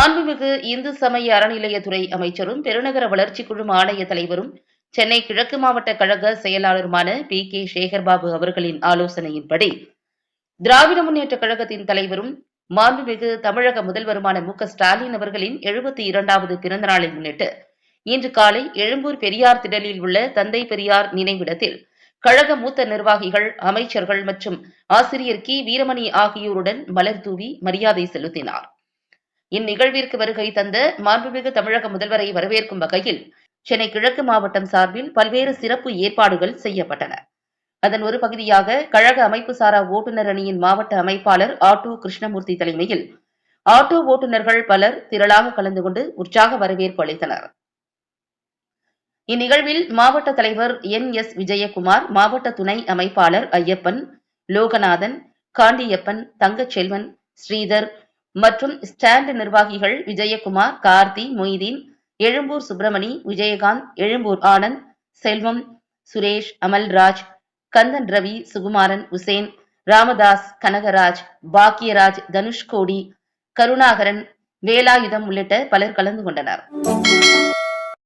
மாண்புமிகு இந்து சமய அறநிலையத்துறை அமைச்சரும் பெருநகர வளர்ச்சி குழும ஆணைய தலைவரும் சென்னை கிழக்கு மாவட்ட கழக செயலாளருமான பி. கே. சேகர்பாபு அவர்களின் ஆலோசனையின்படி திராவிட முன்னேற்ற கழகத்தின் தலைவரும் மாண்புமிகு தமிழக முதல்வருமான மு. ஸ்டாலின் அவர்களின் எழுபத்தி இரண்டாவது பிறந்த நாளை முன்னிட்டு இன்று காலை எழும்பூர் பெரியார் திடலில் உள்ள தந்தை பெரியார் நினைவிடத்தில் கழக மூத்த நிர்வாகிகள் அமைச்சர்கள் மற்றும் ஆசிரியர் கி. வீரமணி ஆகியோருடன் மலர் தூவி மரியாதை செலுத்தினார். இந்நிகழ்விற்கு வருகை தந்த மாண்புமிகு தமிழக முதல்வரை வரவேற்கும் வகையில் சென்னை கிழக்கு மாவட்டம் சார்பில் பல்வேறு சிறப்பு ஏற்பாடுகள் செய்யப்பட்டன. அதன் ஒரு பகுதியாக கழக அமைப்பு சாரா ஓட்டுநர் அணியின் மாவட்ட அமைப்பாளர் ஆட்டோ கிருஷ்ணமூர்த்தி தலைமையில் ஆட்டோ ஓட்டுநர்கள் பலர் திரளாக கலந்து கொண்டு உற்சாக வரவேற்பு அளித்தனர். இந்நிகழ்வில் மாவட்ட தலைவர் என் எஸ் விஜயகுமார் மாவட்ட துணை அமைப்பாளர் ஐயப்பன் லோகநாதன் காண்டியப்பன் தங்கச்செல்வன் ஸ்ரீதர் மற்றும் ஸ்டாண்ட் நிர்வாகிகள் விஜயகுமார் கார்த்தி மொய்தீன் எழும்பூர் சுப்பிரமணி விஜயகாந்த் எழும்பூர் ஆனந்த் செல்வம் சுரேஷ் அமல்ராஜ் கந்தன் ரவி சுகுமாரன் உசேன் ராமதாஸ் கனகராஜ் பாக்கியராஜ் தனுஷ்கோடி கருணாகரன் வேலாயுதம் உள்ளிட்ட பலர் கலந்து கொண்டனர்.